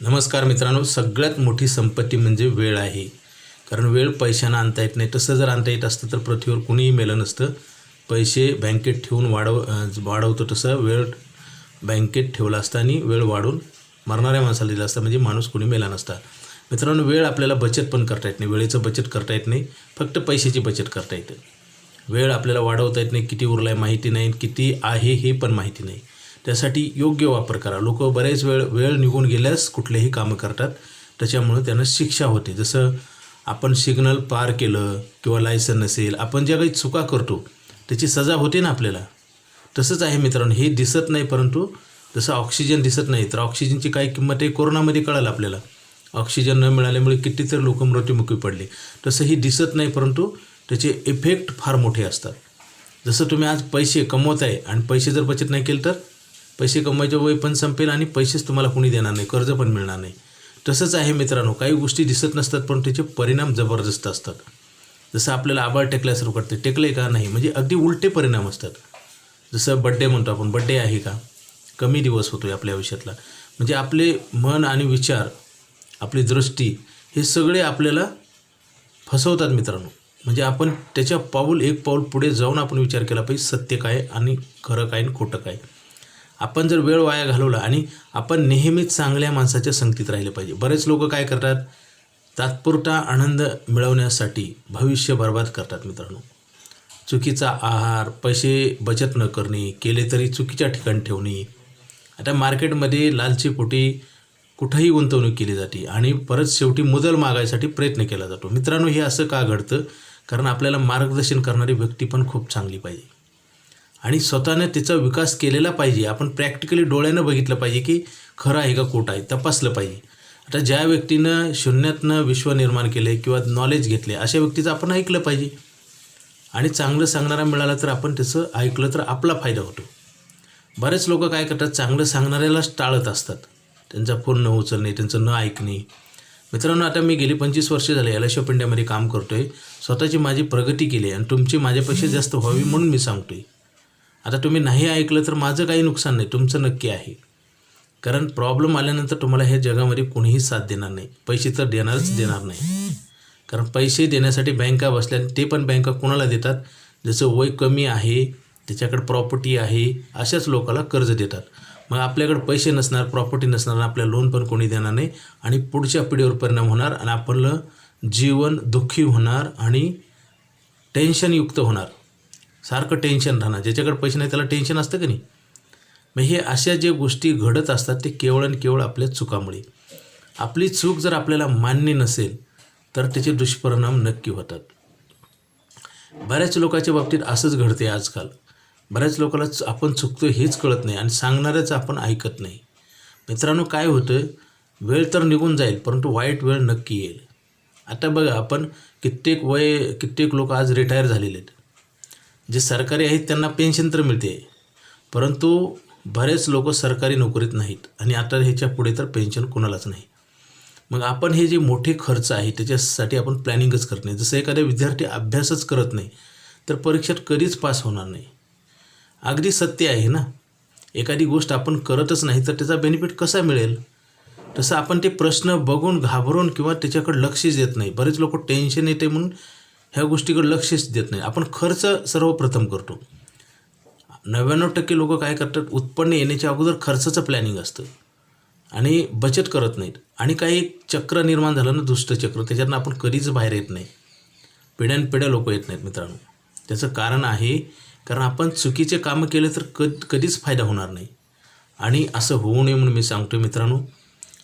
नमस्कार मित्रांनो सगळ्यात मोठी संपत्ती म्हणजे वेळ आहे. कारण वेळ पैशानं आणता येत नाही. तसं जर आणता येत असतं तर पृथ्वीवर कुणीही मेलं नसतं. पैसे बँकेत ठेवून वाढव वाढवतो तसं वेळ बँकेत ठेवला असता आणि वेळ वाढून मरणाऱ्या माणसाला दिला असता. म्हणजे माणूस कुणी मेला नसता. मित्रांनो वेळ आपल्याला बचत पण करता येत नाही. वेळेचं बचत करता येत नाही. फक्त पैशाची बचत करता येते. वेळ आपल्याला वाढवता येत नाही. किती उरला आहे माहिती नाही. किती आहे हे पण माहिती नाही. त्यासाठी योग्य वापर करा. लोक बरेच वेळ वेळ निघून गेल्यास कुठलेही कामं करतात. त्याच्यामुळं त्यांना शिक्षा होते. जसं आपण सिग्नल पार केलं किंवा लायसन नसेल आपण ज्या काही चुका करतो त्याची सजा होते ना आपल्याला? तसंच आहे मित्रांनो. हे दिसत नाही परंतु जसं ऑक्सिजन दिसत नाही तर ऑक्सिजनची काय किंमत आहे कोरोनामध्ये कळालं आपल्याला. ऑक्सिजन न मिळाल्यामुळे कितीतरी लोक मृत्युमुखी पडले. तसं ही दिसत नाही परंतु त्याचे इफेक्ट फार मोठे असतात. जसं तुम्ही आज पैसे कमवत आहे आणि पैसे जर बचत नाही केलं तर? पैसे कमवायचे वय पण संपेल आणि पैसेच तुम्हाला कोणी देणार नाही कर्ज पण मिळणार नाही. तसंच आहे मित्रांनो काही गोष्टी दिसत नसतात पण त्याचे परिणाम जबरदस्त असतात. जसं आपल्याला आबाळ टेकल्यासारखं वाटतं टेकले का? नाही. म्हणजे अगदी उलटे परिणाम असतात. जसं बड्डे म्हणतो आपण बड्डे आहे का? कमी दिवस होतो आपल्या आयुष्यातला. म्हणजे आपले मन आणि विचार आपली दृष्टी हे सगळे आपल्याला फसवतात मित्रांनो. म्हणजे आपण त्याच्या पाऊल एक पाऊल पुढे जाऊन आपण विचार केला पाहिजे सत्य काय आणि खरं काय आणि खोटं काय. आपण जर वेळ वाया घालवला आणि आपण नेहमीच चांगल्या माणसाच्या संगतीत राहिले पाहिजे. बरेच लोक काय करतात? तात्पुरता आनंद मिळवण्यासाठी भविष्य बर्बाद करतात मित्रांनो. चुकीचा आहार पैसे बचत न करणे केले तरी चुकीच्या ठिकाणी ठेवणे. आता मार्केटमध्ये लालची पोटी कुठंही गुंतवणूक केली जाते आणि परत शेवटी मुदल मागायसाठी प्रयत्न केला जातो. मित्रांनो हे असं का घडतं? कारण आपल्याला मार्गदर्शन करणारी व्यक्ती पण खूप चांगली पाहिजे. आणि स्वतःनं तिचा विकास केलेला पाहिजे. आपण प्रॅक्टिकली डोळ्यानं बघितलं पाहिजे की खरं आहे का खोटं आहे. तपासलं पाहिजे. आता ज्या व्यक्तीनं शून्यातनं विश्व निर्माण केले किंवा नॉलेज घेतले अशा व्यक्तीचं आपण ऐकलं पाहिजे. आणि चांगलं सांगणारा मिळाला तर आपण त्याचं ऐकलं तर आपला फायदा होतो. बरेच लोक काय करतात चांगलं सांगणाऱ्यालाच टाळत असतात. त्यांचा फोन न उचलणे त्यांचं न ऐकणे. मित्रांनो आता मी गेली पंचवीस वर्ष झाले एल ऑफ इंडियामध्ये काम करतो आहे स्वतःची माझी प्रगती केली आहे आणि तुमची माझ्यापेक्षा जास्त व्हावी म्हणून मी सांगतो आहे आता तुम्ही नाही ऐकलं तर माझं काही नुकसान नाही तुमचं नक्की आहे. कारण प्रॉब्लेम आल्यानंतर तुम्हाला ह्या जगामध्ये कोणीही साथ देणार नाही. पैसे तर देणारच देणार नाही. कारण पैसे देण्यासाठी बँका बसल्या ते पण बँका कोणाला देतात? ज्याचं वय कमी आहे त्याच्याकडे प्रॉपर्टी आहे अशाच लोकाला कर्ज देतात. मग आपल्याकडे पैसे नसणार प्रॉपर्टी नसणार आपल्या आपल्याला लोन पण कोणी देणार नाही आणि पुढच्या पिढीवर परिणाम होणार आणि आपलं जीवन दुःखी होणार आणि टेन्शनयुक्त होणार. सारखं टेन्शन राहणं. ज्याच्याकडे पैसे नाही त्याला टेन्शन असतं की नाही? मग हे अशा ज्या गोष्टी घडत असतात ते केवळ आणि केवळ आपल्या चुकामुळे. आपली चूक जर आपल्याला मान्य नसेल तर त्याचे दुष्परिणाम नक्की होतात. बऱ्याच लोकांच्या बाबतीत असंच घडते आजकाल. बऱ्याच लोकांना च- आपण चुकतो हेच कळत नाही आणि सांगणाऱ्याचं आपण ऐकत नाही. मित्रांनो काय होतं वेळ तर निघून जाईल परंतु वाईट वेळ नक्की येईल. आता बघा आपण कित्येक वय कित्येक लोक आज रिटायर झालेले आहेत. जे सरकारी आहेत त्यांना पेन्शन तर मिळते. परंतु बरेच लोक सरकारी नोकरीत नाहीत आणि आता ह्याच्या पुढे तर पेन्शन कोणालाच नाही. मग आपण हे जे मोठे खर्च आहे त्याच्यासाठी आपण प्लॅनिंगच करत नाही. जसं एखादा विद्यार्थी अभ्यासच करत नाही तर परीक्षेत कधीच पास होणार नाही. अगदी सत्य आहे ना? एखादी गोष्ट आपण करतच नाही तर त्याचा बेनिफिट कसा मिळेल? तसं आपण ते प्रश्न बघून घाबरून किंवा त्याच्याकडे लक्षच देत नाही. बरेच लोक टेन्शन येते म्हणून ह्या गोष्टीकडे लक्षच देत नाही. आपण खर्च सर्वप्रथम करतो. नव्याण्णव टक्के लोक काय करतात? उत्पन्न येण्याच्या अगोदर खर्चाचं प्लॅनिंग असतं. आणि बचत करत नाहीत. आणि काही चक्र निर्माण झालं ना दुष्ट चक्र त्याच्यातनं आपण कधीच बाहेर येत नाही. पिढ्यानपिढ्या लोक येत नाहीत मित्रांनो. त्याचं कारण आहे कारण आपण चुकीचे कामं केले तर कध कधीच फायदा होणार नाही. आणि असं होऊ नये म्हणून मी सांगतो मित्रांनो.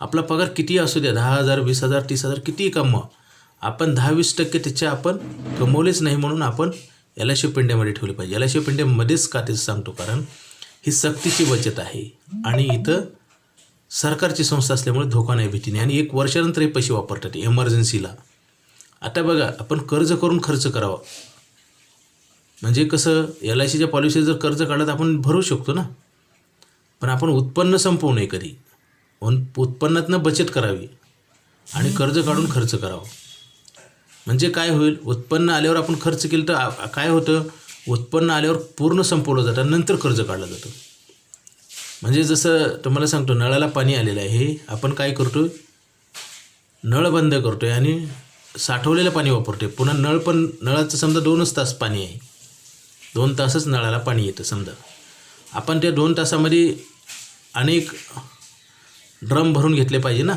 आपला पगार कितीही असू द्या दहा हजार वीस हजार तीस हजार कितीही कमवा. आपण दहा वीस टक्के त्याच्या आपण कमवलेच नाही म्हणून आपण एल आय ठेवले पाहिजे. एल आय का ते सांगतो? कारण ही सक्तीची बचत आहे. आणि इथं सरकारची संस्था असल्यामुळे धोका नाही भीती नाही आणि एक वर्षानंतर हे पैसे वापरतात एमर्जन्सीला आता बघा आपण कर्ज करून खर्च करावा. म्हणजे कसं एल आय सीच्या पॉलिसी जर कर्ज काढत आपण भरू शकतो ना? पण आपण उत्पन्न संपवू नये कधी. उन उत्पन्नातनं बचत करावी. आणि कर्ज काढून खर्च करावा. म्हणजे काय होईल? उत्पन्न आल्यावर आपण खर्च केलं तर काय होतं? उत्पन्न आल्यावर पूर्ण संपवलं जातं नंतर कर्ज काढलं जातं. म्हणजे जसं तुम्हाला सांगतो नळाला पाणी आलेलं आहे हे आपण काय करतो नळ बंद करतो आहे आणि साठवलेलं पाणी वापरतो आहे पुन्हा नळ पण नळाचं समजा दोनच तास पाणी आहे. दोन तासच नळाला पाणी येतं समजा. आपण त्या दोन तासामध्ये अनेक ड्रम भरून घेतले पाहिजे ना?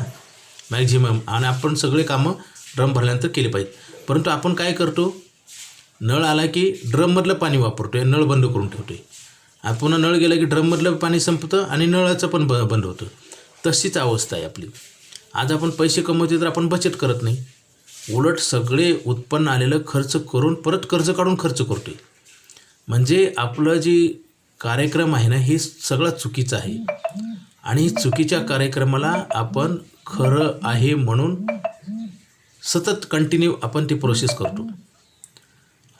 मॅक्झिमम. आणि आपण सगळे कामं ड्रम भरल्यानंतर केले पाहिजे परंतु आपण काय करतो? नळ आला की ड्रममधलं पाणी वापरतो आहे नळ बंद करून ठेवतो आहे आणि पुन्हा नळ गेला की ड्रममधलं पाणी संपतं आणि नळाचं पण ब बंद होतं. तशीच अवस्था आहे आपली. आज आपण पैसे कमवते तर आपण बचत करत नाही. उलट सगळे उत्पन्न आलेलं खर्च करून परत कर्ज काढून खर्च करतो आहे म्हणजे आपलं जी कार्यक्रम आहे ना हे सगळं चुकीचं आहे. आणि चुकीच्या कार्यक्रमाला आपण खरं आहे म्हणून सतत कंटिन्यू आपण ती प्रोसेस करतो.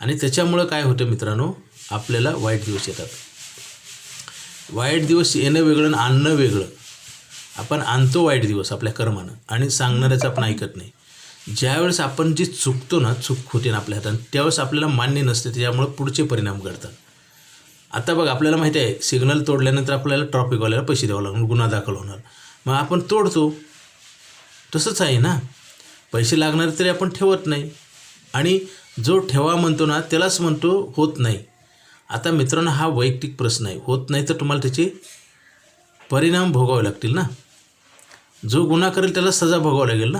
आणि त्याच्यामुळं काय होतं मित्रांनो आपल्याला वाईट दिवस येतात. वाईट दिवस येणं वेगळं आणि आणणं वेगळं. आपण आणतो वाईट दिवस आपल्या कर्मानं. आणि सांगणाऱ्याचं आपण ऐकत नाही. ज्यावेळेस आपण जी चुकतो ना चूक होते ना आपल्या हातात त्यावेळेस आपल्याला मान्य नसते त्याच्यामुळं पुढचे परिणाम घडतात. आता बघ आपल्याला माहिती आहे सिग्नल तोडल्यानंतर आपल्याला ट्रॉफिकवाल्याला पैसे द्यावं लागणार गुन्हा दाखल होणार. मग आपण तोडतो. तसंच आहे ना? पैसे लागणार तरी आपण ठेवत नाही. आणि जो ठेवा म्हणतो ना त्यालाच म्हणतो होत नाही. आता मित्रांनो हा वैयक्तिक प्रश्न आहे. होत नाही तर तुम्हाला त्याचे परिणाम भोगावे लागतील ना? जो गुन्हा करेल त्याला सजा भोगावं लागेल ना?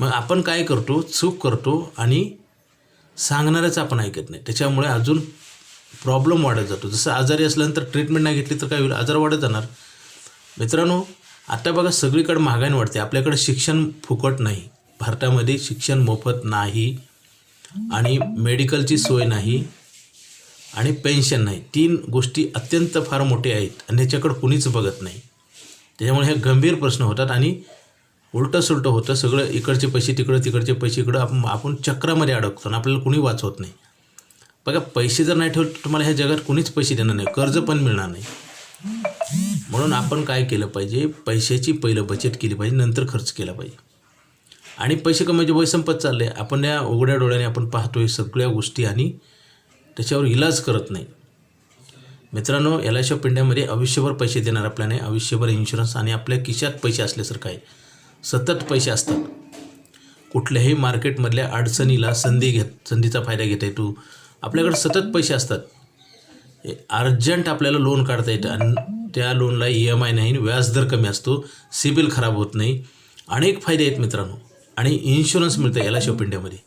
मग आपण काय करतो? चूक करतो आणि सांगणारच आपण ऐकत नाही. त्याच्यामुळे अजून प्रॉब्लेम वाढत जातो. जसं आजारी असल्यानंतर ट्रीटमेंट नाही घेतली तर काय होईल? आजार वाढत जाणार. मित्रांनो आता बघा सगळीकडे महागाई वाढते. आपल्याकडे शिक्षण फुकट नाही. भारतामध्ये शिक्षण मोफत नाही आणि मेडिकलची सोय नाही आणि पेन्शन नाही. तीन गोष्टी अत्यंत फार मोठ्या आहेत आणि ह्याच्याकडं कुणीच बघत नाही. त्याच्यामुळे हे गंभीर प्रश्न होतात आणि उलटं सुलटं होतं. सगळं इकडचे पैसे तिकडं तिकडचे पैसे इकडं आपण आपण चक्रामध्ये अडकतो आणि आपल्याला कुणी वाचवत नाही. बघा पैसे जर नाही ठेवले तर तुम्हाला ह्या जगात कुणीच पैसे देणार नाही. कर्ज पण मिळणार नाही. म्हणून आपण काय केलं पाहिजे? पैशाची पहिलं बचत केली पाहिजे नंतर खर्च केला पाहिजे. आणि पैसे कमायचे वय संपत चालले आपण या उघड्या डोळ्याने आपण पाहतोय सगळ्या गोष्टी आणि त्याच्यावर इलाज करत नाही. मित्रांनो एल आय पिंड्यामध्ये इंडियामध्ये आयुष्यभर पैसे देणार आपल्याने आयुष्यभर इन्शुरन्स आणि आपल्या खिशात पैसे असल्यासारखं आहे. सतत पैसे असतात. कुठल्याही मार्केटमधल्या अडचणीला संधी घेत संधीचा फायदा घेता येतो. आपल्याकडे सतत पैसे असतात. अर्जंट आपल्याला लोन काढता येतं आणि त्या लोनला ई एम आय नाही व्याजदर कमी असतो. सिबिल खराब होत नाही. अनेक फायदे आहेत मित्रांनो. आणि इन्शुरन्स मिळतं एल आय ऑफ इंडियामध्ये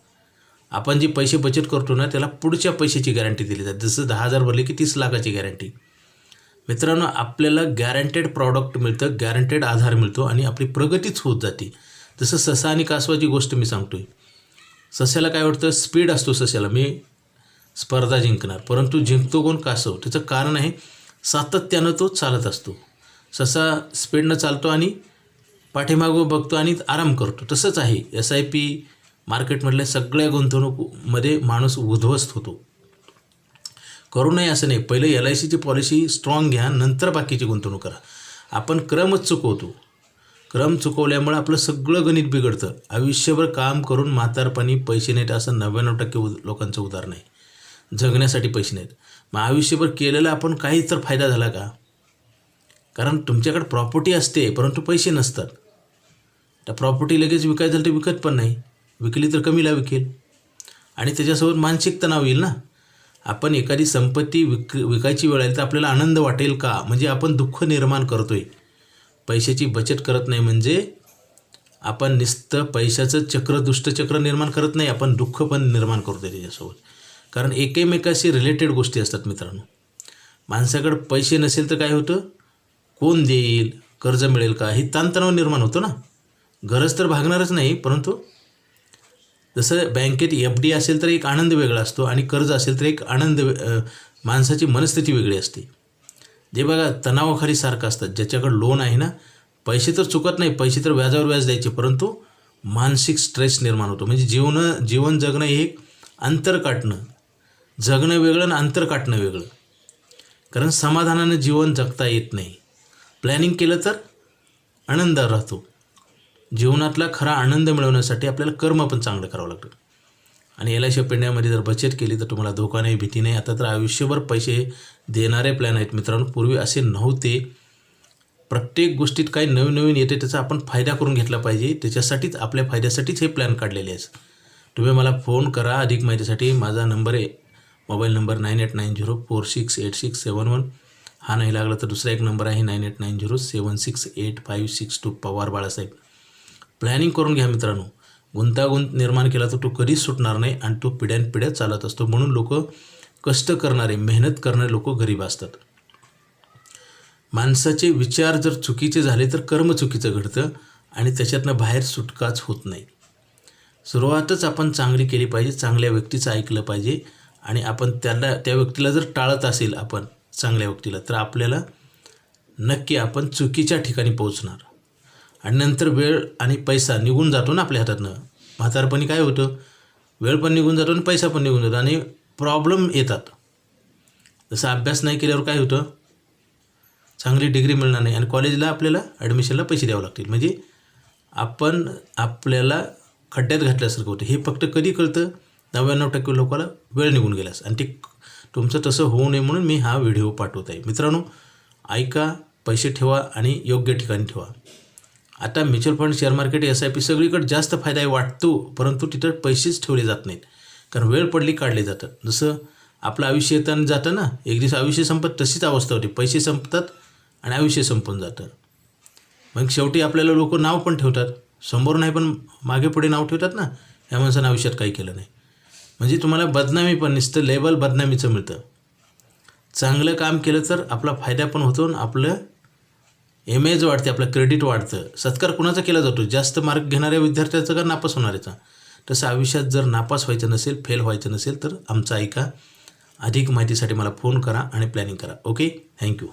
आपण जे पैसे बचत करतो ना त्याला पुढच्या पैशाची गॅरंटी दिली जाते. जसं दहा हजार भरले की तीस लाखाची गॅरंटी मित्रांनो आपल्याला गॅरंटेड प्रॉडक्ट मिळतं गॅरंटेड आधार मिळतो आणि आपली प्रगतीच होत जाते. जसं ससा आणि कासवाची गोष्ट मी सांगतो आहे सस्याला काय वाटतं? स्पीड असतो सस्याला. मी स्पर्धा जिंकणार परंतु जिंकतो कोण? कासव. त्याचं कारण आहे सातत्यानं तो चालत असतो. ससा स्पीडनं चालतो आणि पाठीमागं बघतो आणि आराम करतो. तसंच आहे. एस आय पी मार्केटमधल्या सगळ्या गुंतवणूकमध्ये माणूस उद्ध्वस्त होतो. करू नये असं नाही. पहिलं एल आय सीची पॉलिसी स्ट्रॉंग घ्या नंतर बाकीची गुंतवणूक करा. आपण क्रमच चुकवतो. क्रम चुकवल्यामुळे आपलं सगळं गणित बिघडतं. आयुष्यभर काम करून म्हातारपणी पैसे नाहीत असं नव्याण्णव टक्के उद लोकांचं उदाहरण आहे. जगण्यासाठी पैसे नाहीत. मग आयुष्यभर केलेला आपण काही तर फायदा झाला का? कारण तुमच्याकडे प्रॉपर्टी असते परंतु पैसे नसतात. तर प्रॉपर्टी लगेच विकायचं झालं तर विकत पण नाही. विकली तर कमीला विकेल. आणि त्याच्यासोबत मानसिक तणाव येईल ना. आपण एखादी संपत्ती विक विकायची वेळ आली तर आपल्याला आनंद वाटेल का? म्हणजे आपण दुःख निर्माण करतो आहे पैशाची बचत करत नाही म्हणजे आपण नुसतं पैशाचं चक्र दुष्टचक्र निर्माण करत नाही. आपण दुःख पण निर्माण करतो आहे त्याच्यासोबत. कारण एकमेकाशी रिलेटेड गोष्टी असतात मित्रांनो. माणसाकडे पैसे नसेल तर काय होतं? कोण देईल? कर्ज मिळेल का? हे ताणतणाव निर्माण होतो ना. गरज तर भागणारच नाही परंतु जसं बँकेत एफ डी असेल तर एक आनंद वेगळा असतो आणि कर्ज असेल तर एक आनंद वे- माणसाची मनस्थिती वेगळी असते. जे बघा तणावाखाली सारखं असतात ज्याच्याकडे लोन आहे ना पैसे तर चुकत नाही पैसे तर व्याजावर व्याज द्यायचे परंतु मानसिक स्ट्रेस निर्माण होतो. म्हणजे जीवन जीवन जगणं हे एक अंतर काटणं जगणं वेगळं आणि अंतर काटणं वेगळं. कारण समाधानानं जीवन जगता येत नाही. प्लॅनिंग केलं तर आनंद राहतो. जीवनातला खरा आनंद मिळवण्यासाठी आपल्याला कर्म पण चांगलं करावं लागतं. आणि एल आय सी पेंड्यामध्ये जर बचत केली तर तुम्हाला धोका नाही भीती नाही. आता तर आयुष्यभर पैसे देणारे प्लॅन आहेत मित्रांनो. पूर्वी असे नव्हते. प्रत्येक गोष्टीत काही नवीन नवीन येते त्याचा आपण फायदा करून घेतला पाहिजे. त्याच्यासाठीच आपल्या फायद्यासाठीच हे प्लॅन काढलेले आहेत. तुम्ही मला फोन करा. अधिक माहितीसाठी माझा नंबर आहे. Mobile number nine eight nine zero four six eight six seven one हा नाही लागला तर दुसरा एक नंबर आहे. Nine eight nine zero seven six eight five six two Pawar Balasaheb. Planning करून घ्या मित्रांनो. गुंतागुंत निर्माण केला तर तो कधीच सुटणार नाही आणि तो पिढ्यानपिढ्या चालत असतो. म्हणून लोक कष्ट करणारे मेहनत करणारे लोक गरीब असतात. माणसाचे विचार जर चुकीचे झाले तर कर्म चुकीचं घडतं आणि त्याच्यातनं बाहेर सुटकाच होत नाही. सुरुवातच आपण चांगली केली पाहिजे चांगल्या व्यक्तीचं ऐकलं पाहिजे आणि आपण त्याला त्या व्यक्तीला जर टाळत असेल आपण चांगल्या व्यक्तीला तर आपल्याला नक्की आपण चुकीच्या ठिकाणी पोहोचणार. आणि नंतर वेळ आणि पैसा निघून जातो ना आपल्या हातातनं. म्हातारपणी काय होतं? वेळ पण निघून जातो आणि पैसा पण निघून जातो आणि प्रॉब्लेम येतात. जसं अभ्यास नाही केल्यावर काय होतं? चांगली डिग्री मिळणार नाही आणि कॉलेजला आपल्याला ॲडमिशनला पैसे द्यावे लागतील. म्हणजे आपण आपल्याला खड्ड्यात घातल्यासारखं होतं. हे फक्त कधी कळतं? नव्याण्णव टक्के लोकांना वेळ निघून गेल्यास. आणि ते तुमचं तसं होऊ नये म्हणून मी हा व्हिडिओ पाठवत आहे. मित्रांनो ऐका पैसे ठेवा आणि योग्य ठिकाणी ठेवा. आता mutual fund share market S I P सगळीकडे जास्त फायदा आहे वाटतो परंतु तिथं पैसेच ठेवले जात नाहीत. कारण वेळ पडली काढले जातात. जसं आपलं आयुष्य येताना जातं ना एक दिवस आयुष्य संपत तशीच अवस्था होती. पैसे संपतात आणि आयुष्य संपून जातं. मग शेवटी आपल्याला लोक नाव पण ठेवतात. समोर नाही पण मागे पुढे नाव ठेवतात ना ह्या माणसानं आयुष्यात काही केलं नाही. म्हणजे तुम्हाला बदनामी पण नसतं लेबल बदनामीचं मिळतं. चांगलं काम केलं तर आपला फायदा पण होतो आणि आपलं इमेज वाढते आपलं क्रेडिट वाढतं. सत्कार कुणाचा केला जातो? जास्त मार्क घेणाऱ्या विद्यार्थ्याचा का नापास होणाऱ्याचा? तसं आयुष्यात जर नापास व्हायचं नसेल फेल व्हायचं नसेल तर आमचं ऐका. अधिक माहितीसाठी मला फोन करा आणि प्लॅनिंग करा. Okay thank you